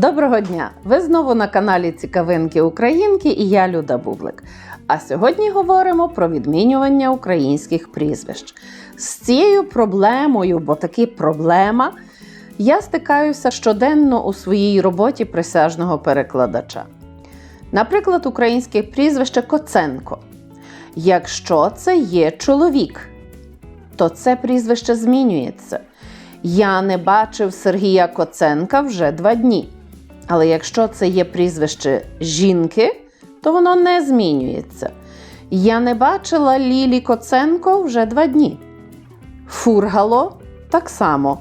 Доброго дня! Ви знову на каналі Цікавинки Українки і я Люда Бублик. А сьогодні говоримо про відмінювання українських прізвищ. З цією проблемою, бо таки проблема, я стикаюся щоденно у своїй роботі присяжного перекладача. Наприклад, українське прізвище Коценко. Якщо це є чоловік, то це прізвище змінюється. Я не бачив Сергія Коценка вже два дні. Але якщо це є прізвище жінки, то воно не змінюється. Я не бачила Лілі Коценко вже два дні. Фургало так само.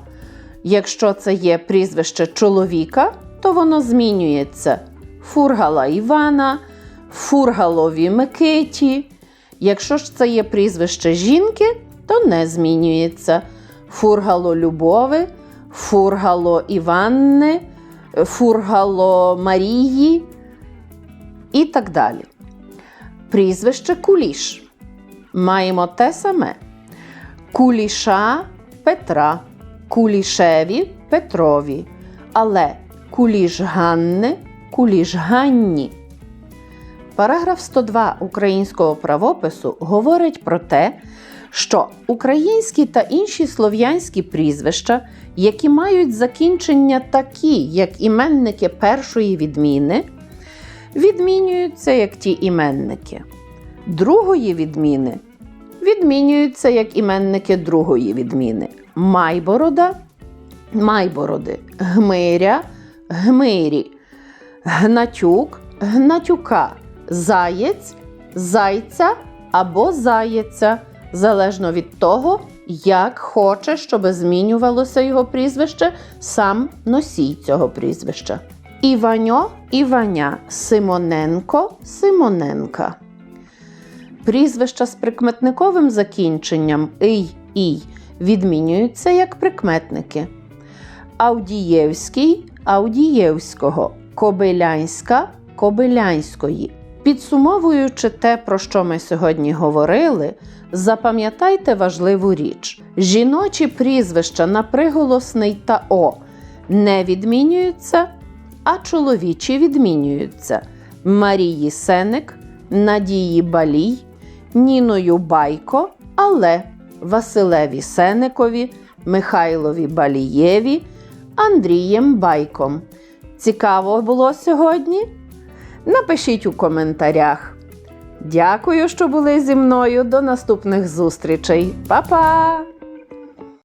Якщо це є прізвище чоловіка, то воно змінюється. Фургала Івана, Фургалові Микиті. Якщо ж це є прізвище жінки, то не змінюється. Фургало Любови, Фургало Іванни, Фургало Марії і так далі. Прізвище Куліш. Маємо те саме: Куліша Петра, Кулішеві Петрові, але Куліш Ганни, Куліш Ганні. Параграф 102 українського правопису говорить про те, що українські та інші слов'янські прізвища, які мають закінчення такі, як іменники першої відміни, відмінюються як ті іменники. Другої відміни відмінюються як іменники другої відміни. Майборода майбороди, гмиря гмирі, гнатюк гнатюка, заєць зайця або заєця залежно від того, як хоче, щоб змінювалося його прізвище сам носій цього прізвища. Іваньо Іваня, Симоненко Симоненка. Прізвища з прикметниковим закінченням ий ій відмінюються як прикметники. Аудієвський Аудієвського, Кобилянська Кобилянської. Підсумовуючи те, про що ми сьогодні говорили, запам'ятайте важливу річ: жіночі прізвища на приголосний та О не відмінюються, а чоловічі відмінюються Марії Сеник, Надії Балій, Ніною Байко, але Василеві Сеникові, Михайлові Балієві, Андрієм Байком. Цікаво було сьогодні? Напишіть у коментарях. Дякую, що були зі мною. До наступних зустрічей. Па-па!